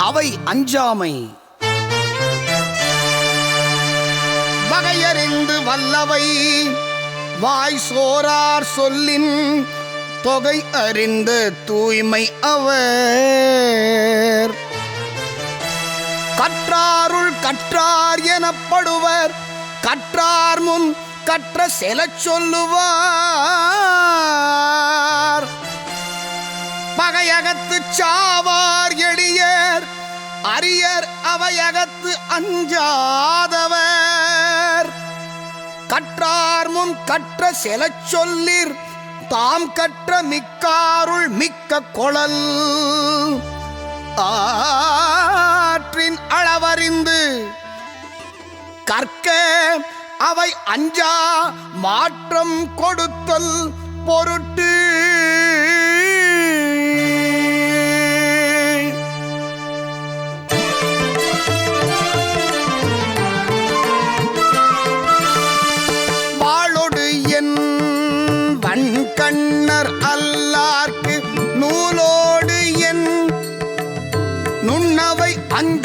அவை அஞ்சாமை. வகையறிந்து வல்லவை வாய் சோரார் சொல்லின் தொகை அறிந்த தூய்மை அவர். கற்றாருள் கற்றார் எனப்படுவர் கற்றார் முன் கற்ற செலச் சொல்லுவார். அவையகத்து சாவார் எளியர் அரியர் அவையகத்து அஞ்சாதவர். கற்றார் முன் கற்ற செலச் சொல்லிர் தாம் கற்ற மிக்காருள் மிக்க கொளல் ஆற்றின் அளவறிந்து கற்க அவை அஞ்சா மாற்றம் கொடுத்தல் பொருட்டு.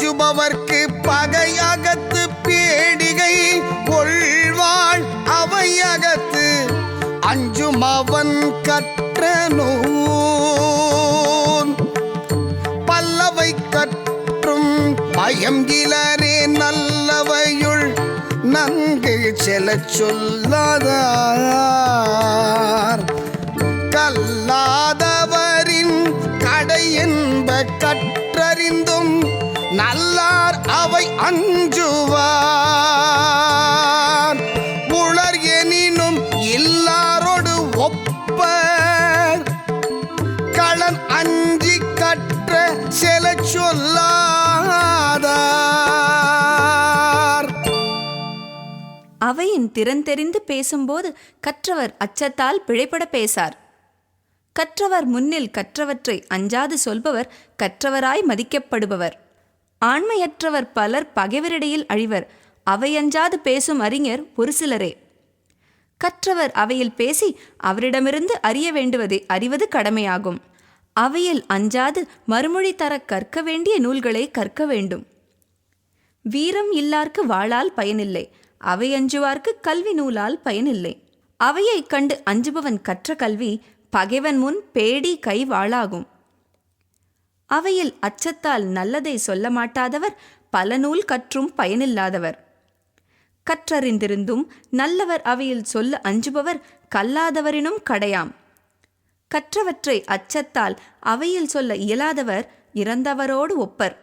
அஞ்சுபவர்க்கு பகையகத்து பேடிகை கொள்வாள் அவையகத்து. அஞ்சும் அவன் கற்ற நூல் பல்லவை கற்றும் பயங்கிலரே நல்லவையுள் நன்கு செல சொல்லாதா அஞ்சுவார். உளர் எனினும் எல்லாரோடு ஒப்ப களன் அஞ்சி கற்ற செல சொல்லாதார். அவையின் திறன் தெரிந்து பேசும்போது கற்றவர் அச்சத்தால் பிழைப்பட பேசார். கற்றவர் முன்னில் கற்றவற்றை அஞ்சாது சொல்பவர் கற்றவராய் மதிக்கப்படுபவர். ஆண்மையற்றவர் பலர் பகைவரிடையில் அழிவர். அவையஞ்சாது பேசும் அறிஞர் ஒரு சிலரே. கற்றவர் அவையில் பேசி அவரிடமிருந்து அறிய வேண்டுவதை அறிவது கடமையாகும். அவையில் அஞ்சாது மறுமொழி தர கற்க வேண்டிய நூல்களை கற்க வேண்டும். வீரம் இல்லார்க்கு வாளால் பயனில்லை. அவை அஞ்சுவார்க்கு கல்வி நூலால் பயனில்லை. அவையைக் கண்டு அஞ்சுபவன் கற்ற கல்வி பகைவன் முன் பேடி கை வாளாகும். அவையில் அச்சத்தால் நல்லதை சொல்ல மாட்டாதவர் பல நூல் கற்றும் பயனில்லாதவர். கற்றறிந்திருந்தும் நல்லவர் அவையில் சொல்ல அஞ்சுபவர் கல்லாதவரினும் கடையாம். கற்றவற்றை அச்சத்தால் அவையில் சொல்ல இயலாதவர் இறந்தவரோடு ஒப்பர்.